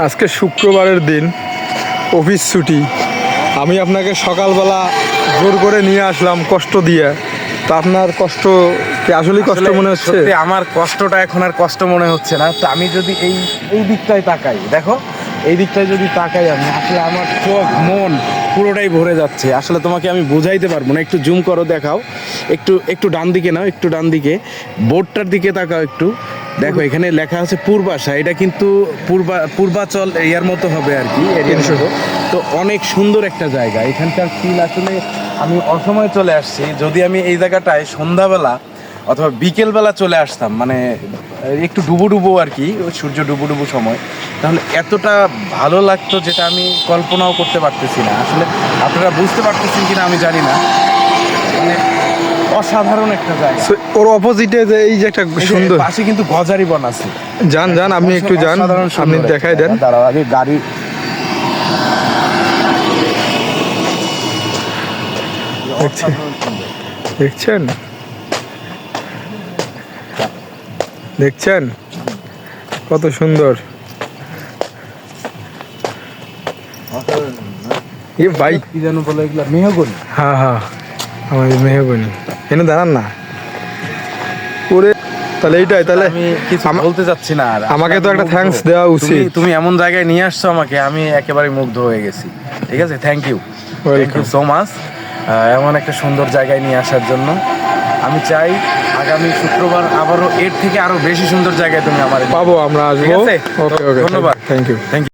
আজকে শুক্রবারের দিন অফিস ছুটি। আমি আপনাকে সকালবেলা জোর করে নিয়ে আসলাম কষ্ট দিয়ে। তা আপনার কষ্ট কি আসলেই কষ্ট মনে হচ্ছে? আমার কষ্টটা এখন আর কষ্ট মনে হচ্ছে না। তো আমি যদি এই এই দিকটায় তাকাই দেখো এই দিকটায় যদি তাকাই আমি আসলে আমার চোখ মন পুরোটাই ভরে যাচ্ছে। আসলে তোমাকে আমি বোঝাইতে পারব না একটু জুম করো দেখাও। একটু একটু ডান দিকে নাও একটু ডান দিকে। বোর্ডটার দিকে তাকাও একটু। দেখো এখানে লেখা আছে পূর্বাশা। এটা কিন্তু পূর্বা পূর্বাচল এরিয়ার মতো হবে আর কি তো অনেক সুন্দর একটা জায়গা। এখানকার ফিল আসলে আমি অসময়ে চলে আসছি। যদি আমি এই জায়গাটায় সন্ধ্যাবেলা অথবা বিকেলবেলা চলে আসতাম মানে একটু ডুবো ডুবো আর কি ওই সূর্য ডুবো ডুবো সময় তাহলে এতটা ভালো লাগতো যেটা আমি কল্পনাও করতে পারতেছি না। আসলে আপনারা বুঝতে পারতেছেন কিনা আমি জানি না। মানে অসাধারণ একটা জায়গা। ওর অপোজিটে যে এই যে একটা সুন্দর পাশে কিন্তু গজারি বন আছে। যান যান আপনি একটু যান আপনি দেখাই দেন। দাঁড়াও আগে গাড়ি দেখছেন? দেখছেন? কত সুন্দর। এ ভাই। কি যেন বলে এগুলা মেহগনি? হ্যাঁ হ্যাঁ আমাদের মেহগনি। এনে দাঁড়ান না। ওরে তাহলে এইটাই তাহলে আমি কিছু বলতে চাচ্ছি না আর। আমাকে তো একটা thanks দেওয়া উচিত। তুমি এমন জায়গায় নিয়ে আসছো আমাকে আমি একেবারে মুগ্ধ হয়ে গেছি। ঠিক আছে? Thank you thank you so much এমন একটা সুন্দর জায়গায় নিয়ে আসার জন্য। আমি চাই আগামী শুক্রবার আবারও এর থেকে আরও বেশি সুন্দর জায়গায় তুমি আমার পাবো আমরা আসব। ওকে ওকে ধন্যবাদ। Thank you thank you